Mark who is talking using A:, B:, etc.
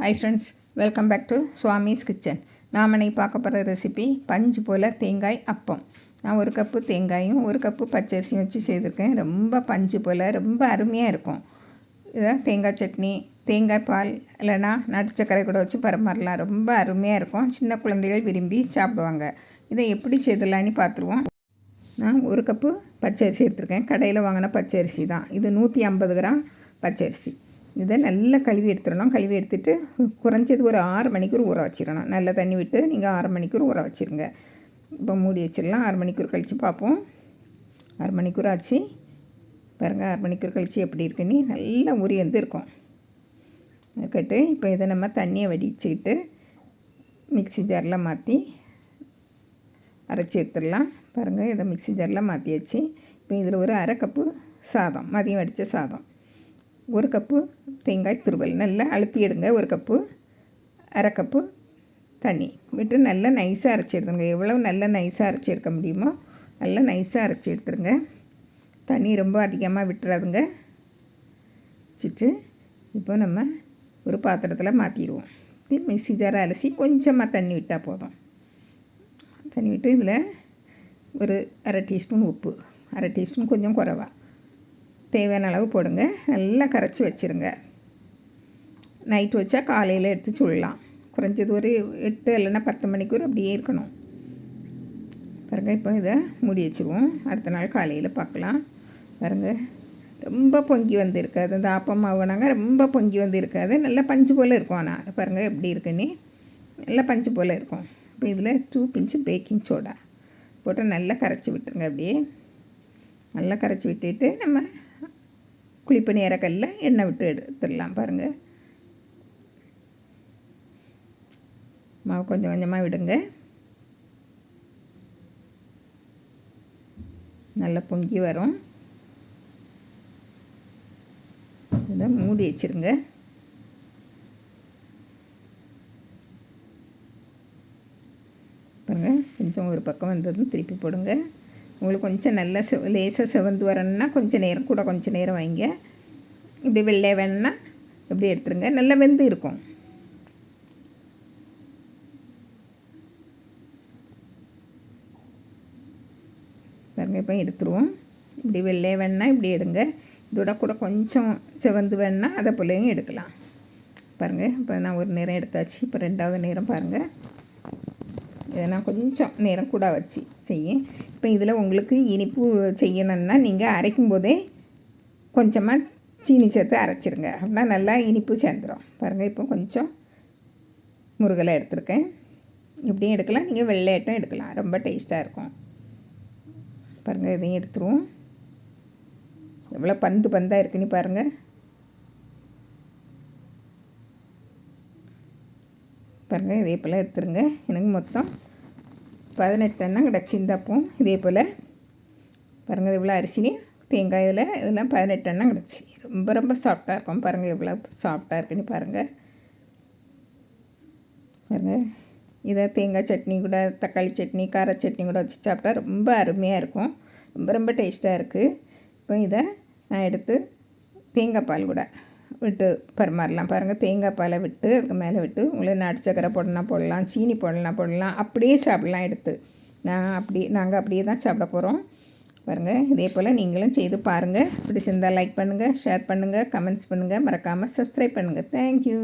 A: Hi friends welcome back to Swami's kitchen நாம் இன்னைக்கு பார்க்க போகிற ரெசிபி பஞ்சு போல் தேங்காய் அப்பம். நான் ஒரு கப்பு தேங்காயும் ஒரு கப்பு பச்சரிசியும் வச்சு செய்திருக்கேன். ரொம்ப பஞ்சு போல் ரொம்ப அருமையாக இருக்கும். இதை தேங்காய் சட்னி தேங்காய் பால் இல்லைன்னா நடுச்சக்கரை கூட வச்சு பரமாறலாம். ரொம்ப அருமையாக இருக்கும். சின்ன குழந்தைகள் விரும்பி சாப்பிடுவாங்க. இதை எப்படி செய்தலான்னு பார்த்துருவோம். நான் ஒரு கப்பு பச்சரிசி எடுத்திருக்கேன். கடையில் வாங்கின பச்சரிசி தான். இது நூற்றி ஐம்பது கிராம் பச்சரிசி. இதை நல்லா கழுவி எடுத்துடணும். கழுவி எடுத்துட்டு குறைஞ்சது ஒரு ஆறு மணிக்கூர் ஊற வச்சிடணும். நல்ல தண்ணி விட்டு நீங்கள் ஆறு மணிக்கூர் ஊற வச்சுருங்க. இப்போ மூடி வச்சிடலாம். ஆறு மணிக்கூர் கழித்து பார்ப்போம். ஆறு மணிக்கூர் ஆச்சு. பாருங்கள் ஆறு மணிக்கூர் கழித்து எப்படி இருக்குன்னு நல்லா உரி வந்து இருக்கும் இருக்கட்டு. இப்போ இதை நம்ம தண்ணியை வடிச்சுக்கிட்டு மிக்சி ஜாரில் மாற்றி அரைச்சி எடுத்துடலாம். பாருங்கள் இதை மிக்சி ஜாரில் மாற்றியாச்சு இப்போ இதில் ஒரு அரை கப்பு சாதம் மதியம் வடித்த சாதம். ஒரு கப்பு தேங்காய் துருவல் நல்லா அழுத்தி எடுங்க. ஒரு கப்பு அரை கப்பு தண்ணி. விட்டு நல்லா நைஸாக அரைச்சி எடுத்துருங்க. எவ்வளோ நல்லா நைஸாக அரைச்சி எடுக்க முடியுமோ நல்லா நைஸாக அரைச்சி எடுத்துருங்க. தண்ணி ரொம்ப அதிகமாக விட்டுறாதுங்க. வச்சுட்டு இப்போ நம்ம ஒரு பாத்திரத்தில் மாற்றிடுவோம் மிக்சி ஜாரை அலசி கொஞ்சமாக தண்ணி விட்டால் போதும். தண்ணி விட்டு இதில் ஒரு அரை டீஸ்பூன் உப்பு அரை டீஸ்பூன் கொஞ்சம் குறைவா. தேவையான அளவு போடுங்க. நல்லா கரைச்சி வச்சுருங்க. நைட் வச்சா காலையில் எடுத்து சுடலாம். குறைஞ்சது ஒரு எட்டு இல்லைன்னா பத்து மணிக்கூர் அப்படியே இருக்கணும். பாருங்கள் இப்போ இதை மூடி வச்சுருவோம் அடுத்த நாள் காலையில் பார்க்கலாம். பாருங்கள் ரொம்ப பொங்கி வந்து இருக்காது இந்த ஆப்பம் மாவுனாங்க ரொம்ப பொங்கி வந்து இருக்காது நல்லா பஞ்சு போல் இருக்கும் ஆனால் பாருங்கள் எப்படி இருக்குன்னு. நல்லா பஞ்சு போல் இருக்கும். இப்போ இதில் டூ பிஞ்சு பேக்கிங் சோடா போட்டு நல்லா கரைச்சி விட்டுருங்க அப்படியே. நல்லா கரைச்சி விட்டுட்டு நம்ம குழிப்பு நேரக்கல்ல எண்ணெய் விட்டு எடுத்துடலாம் பாருங்கள் மாவு கொஞ்சம் கொஞ்சமாக விடுங்க. நல்லா பொங்கி வரும். இதை மூடி வச்சுருங்க. பாருங்கள் கொஞ்சம் ஒரு பக்கம் வந்ததும் திருப்பி போடுங்க. உங்களுக்கு கொஞ்சம் நல்லா செவ லேசாக செவந்து வரணுன்னா கொஞ்சம் நேரம் கூட கொஞ்சம் நேரம் வைங்க. இப்படி வெள்ளை வேணும்னா இப்படி எடுத்துருங்க. நல்லா வெந்து இருக்கும். பாருங்க இப்போ எடுத்துருவோம். இப்படி வெள்ளை வேணுன்னா இப்படி எடுங்க. இதோட கூட கொஞ்சம் செவந்து வேணுன்னா அதை போலையும் எடுக்கலாம். பாருங்கள் இப்போ நான் ஒரு நேரம் எடுத்தாச்சு. இப்போ ரெண்டாவது நேரம் பாருங்கள் இதை நான் கொஞ்சம் நேரம் கூட வச்சு செய்யும் இப்போ இதில் உங்களுக்கு இனிப்பு செய்யணுன்னா நீங்கள் அரைக்கும் போதே கொஞ்சமாக சீனி சேர்த்து அரைச்சிருங்க. அப்படின்னா நல்லா இனிப்பு சேர்ந்துடும் பாருங்கள் இப்போ கொஞ்சம் முருகலை எடுத்துருக்கேன். இப்படியும் எடுக்கலாம் நீங்கள் வெள்ளையாட்டம் எடுக்கலாம். ரொம்ப டேஸ்ட்டாக இருக்கும். பாருங்கள் இதையும் எடுத்துருவோம். எவ்வளோ பந்து பந்தாக இருக்குன்னு பாருங்கள் பாருங்கள் இதே போல் எடுத்துருங்க. எனக்கு மொத்தம் பதினெட்டு எண்ணெய் கிடச்சி இந்தப்போம் இதே போல் பாருங்கள் இவ்வளோ அரிசி. தேங்காய் இதில் இதெல்லாம் பதினெட்டு கிடச்சி ரொம்ப ரொம்ப சாஃப்டாக இருக்கும். பாருங்கள் இவ்வளோ சாஃப்டாக இருக்குன்னு பாருங்கள் பாருங்கள் இதை தேங்காய் சட்னி கூட தக்காளி சட்னி கார சட்னி கூட வச்சு சாப்பிட்டா ரொம்ப அருமையாக இருக்கும். ரொம்ப ரொம்ப டேஸ்ட்டாக இருக்குது இப்போ இதை நான் எடுத்து தேங்காய் பால் கூட விட்டு பரிமாறலாம் பாருங்கள் தேங்காய் பாலை விட்டு அதுக்கு மேலே விட்டு உங்களுக்கு நாட்டு சக்கரை போடலாம் போடலாம் சீனி போடலாம் போடலாம் அப்படியே சாப்பிடலாம் எடுத்து. நான் அப்படி நாங்கள் அப்படியே தான் சாப்பிட போகிறோம் பாருங்கள் இதே போல் நீங்களும் செய்து பாருங்கள் பிடிச்சிருந்தால் லைக் பண்ணுங்கள் ஷேர் பண்ணுங்கள் கமெண்ட்ஸ் பண்ணுங்கள் மறக்காமல் சப்ஸ்கிரைப் பண்ணுங்கள் தேங்க்யூ